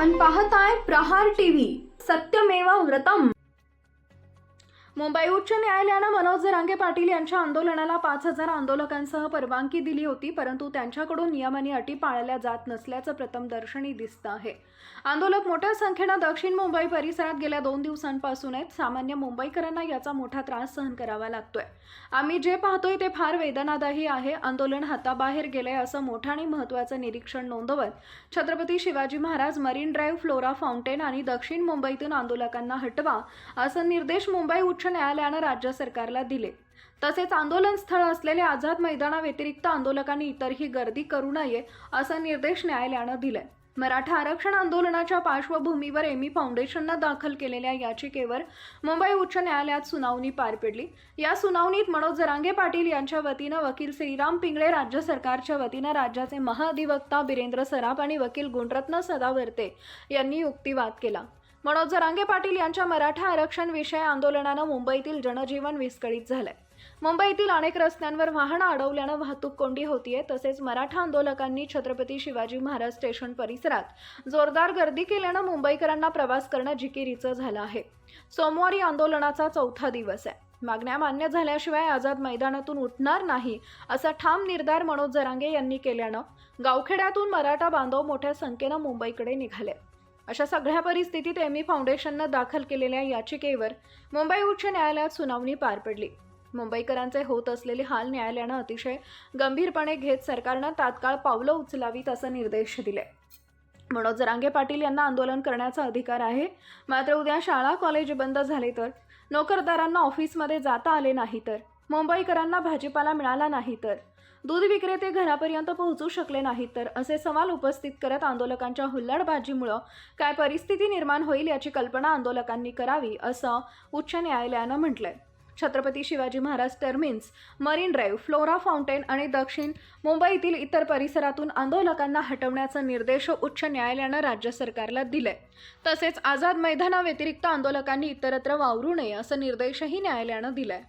आपण पाहताय प्रहार टीव्ही. सत्यमेवा व्रतम. मुंबई उच्च न्यायालयानं मनोज जरांगे पाटील यांच्या आंदोलनाला पाच हजार आंदोलकांसह परवानगी दिली होती परंतु त्यांच्याकडून नियम आणि अटी पाळल्या जात नसल्याचं प्रथमदर्शनी दिसतं आहे. आंदोलक मोठ्या संख्येनं दक्षिण मुंबई परिसरात गेल्या दोन दिवसांपासून आहेत. सामान्य मुंबईकरांना याचा मोठा त्रास सहन करावा लागतोय. आम्ही जे पाहतोय ते फार वेदनादायी आहे. आंदोलन हाताबाहेर गेलंय असं मोठं आणि महत्त्वाचं निरीक्षण नोंदवत Chhatrapati Shivaji Maharaj marine drive flora fountain आणि दक्षिण मुंबईतून आंदोलकांना हटवा असं निर्देश मुंबई उच्च न्यायालयानं राज्य सरकारला दिले. तसेच आंदोलन स्थळ असलेल्या आझाद मैदानाव्यतिरिक्त आंदोलकांनी इतरही गर्दी करू नये असा निर्देश न्यायालयानं दिलाय. मराठा आरक्षण आंदोलनाच्या पार्श्वभूमीवर एमी फाउंडेशननं दाखल केलेल्या याचिकेवर मुंबई उच्च न्यायालयात सुनावणी पार पडली. या सुनावणीत मनोज जरांगे पाटील यांच्या वतीनं वकील श्रीराम पिंगळे राज्य सरकारच्या वतीनं राज्याचे महाधिवक्ता बिरेंद्र सराफ आणि वकील गुणरत्न सदावर्ते यांनी युक्तिवाद केला. मनोज जरांगे पाटील यांच्या मराठा आरक्षण विषय आंदोलनानं मुंबईतील जनजीवन विस्कळीत झालंय. मुंबईतील अनेक रस्त्यांवर वाहनं अडवल्यानं वाहतूक कोंडी होतीये तसेच मराठा आंदोलकांनी छत्रपती शिवाजी महाराज स्टेशन परिसरात जोरदार गर्दी केल्यानं मुंबईकरांना प्रवास करणं जिकिरीचं झालं आहे. सोमवारी आंदोलनाचा चौथा दिवस आहे. मागण्या मान्य झाल्याशिवाय आझाद मैदानातून उठणार नाही असा ठाम निर्धार मनोज जरांगे यांनी केल्यानं गावखेड्यातून मराठा बांधव मोठ्या संख्येनं मुंबईकडे निघाले. अशा सगळ्या परिस्थितीत एमी फाउंडेशननं दाखल केलेल्या याचिकेवर मुंबई उच्च न्यायालयात सुनावणी पार पडली. मुंबईकरांचे होत असलेले हाल न्यायालयानं अतिशय गंभीरपणे घेत सरकारनं तात्काळ पावलं उचलावीत असे निर्देश दिले. मनोज जरांगे पाटील यांना आंदोलन करण्याचा अधिकार आहे. मात्र उद्या शाळा कॉलेज बंद झाले तर नोकरदारांना ऑफिसमध्ये जाता आले नाही तर मुंबईकरांना भाजीपाला मिळाला नाही तर. दूध विक्रेते घरापर्यंत पोहोचू शकले नाहीत तर असे सवाल उपस्थित करत आंदोलकांच्या हुल्लडबाजीमुळं काय परिस्थिती निर्माण होईल याची कल्पना आंदोलकांनी करावी असं उच्च न्यायालयानं म्हटलंय. Chhatrapati Shivaji Maharaj terminus marine drive flora fountain आणि दक्षिण मुंबईतील इतर परिसरातून आंदोलकांना हटवण्याचा निर्देश उच्च न्यायालयानं राज्य सरकारला दिले तसेच आझाद मैदानाव्यतिरिक्त आंदोलकांनी इतरत्र वावरू नये असं निर्देशही न्यायालयानं दिलाय.